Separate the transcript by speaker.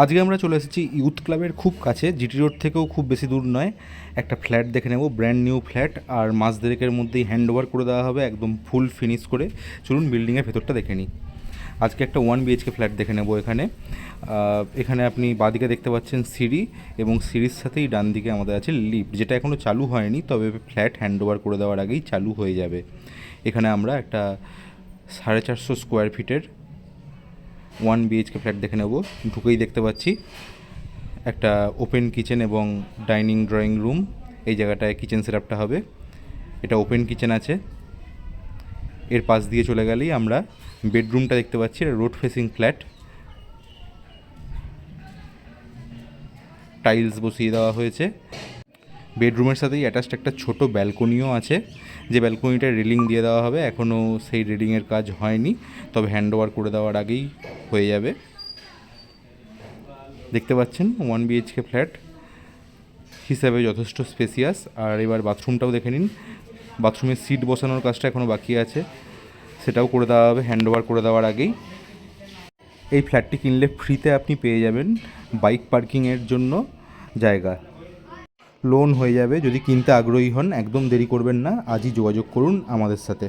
Speaker 1: আজকে আমরা চলে এসেছি ইউথ ক্লাবের খুব কাছে। জিটি রোড থেকেও খুব বেশি দূর নয়। একটা ফ্ল্যাট দেখে নেব ব্র্যান্ড নিউ ফ্ল্যাট আর মাস দেড়েকের মধ্যেই হ্যান্ড ওভার করে দেওয়া হবে, একদম ফুল ফিনিশ করে। চলুন বিল্ডিংয়ের ভেতরটা দেখে নিই। আজকে একটা ওয়ান বিএইচকে ফ্ল্যাট দেখে নেব এখানে। এখানে আপনি বাদিকে দেখতে পাচ্ছেন সিঁড়ি এবং সিঁড়ির সাথেই ডান দিকে আমাদের আছে লিফট যেটা এখনও চালু হয়নি, তবে ফ্ল্যাট হ্যান্ড ওভার করে দেওয়ার আগেই চালু হয়ে যাবে। এখানে আমরা একটা সাড়ে চারশো স্কোয়ার ফিটের ওয়ান বিএইচকে ফ্ল্যাট দেখে নেব। ঢুকেই দেখতে পাচ্ছি একটা ওপেন কিচেন এবং ডাইনিং ড্রয়িং রুম এই জায়গাটায় কিচেন সেটআপটা হবে। এটা ওপেন কিচেন আছে। এর পাশ দিয়ে চলে গেলেই আমরা বেডরুমটা দেখতে পাচ্ছি। এটা রোড ফেসিং ফ্ল্যাট টাইলস বসিয়ে দেওয়া হয়েছে। বেডরুমের সাথেই অ্যাটাচড একটা ছোট ব্যালকনিও আছে। যে ব্যালকনিটা রেলিং দিয়ে দেওয়া হবে এখনও সেই রেলিংয়ের কাজ হয়নি, তবে হ্যান্ড ওভার করে দেওয়ার আগেই হয়ে যাবে। দেখতে পাচ্ছেন ওয়ান বিএইচকে ফ্ল্যাট হিসাবে যথেষ্ট স্পেসিয়াস আর এবার বাথরুমটাও দেখে নিন বাথরুমের সিট বসানোর কাজটা এখনও বাকি আছে। সেটাও করে দেওয়া হবে হ্যান্ড ওভার করে দেওয়ার আগেই। এই ফ্ল্যাটটি কিনলে ফ্রিতে আপনি পেয়ে যাবেন বাইক পার্কিংয়ের জন্য জায়গা। লোন হয়ে যাবে। যদি কিনতে আগ্রহী হন, একদম দেরি করবেন না। আজই যোগাযোগ করুন আমাদের সাথে।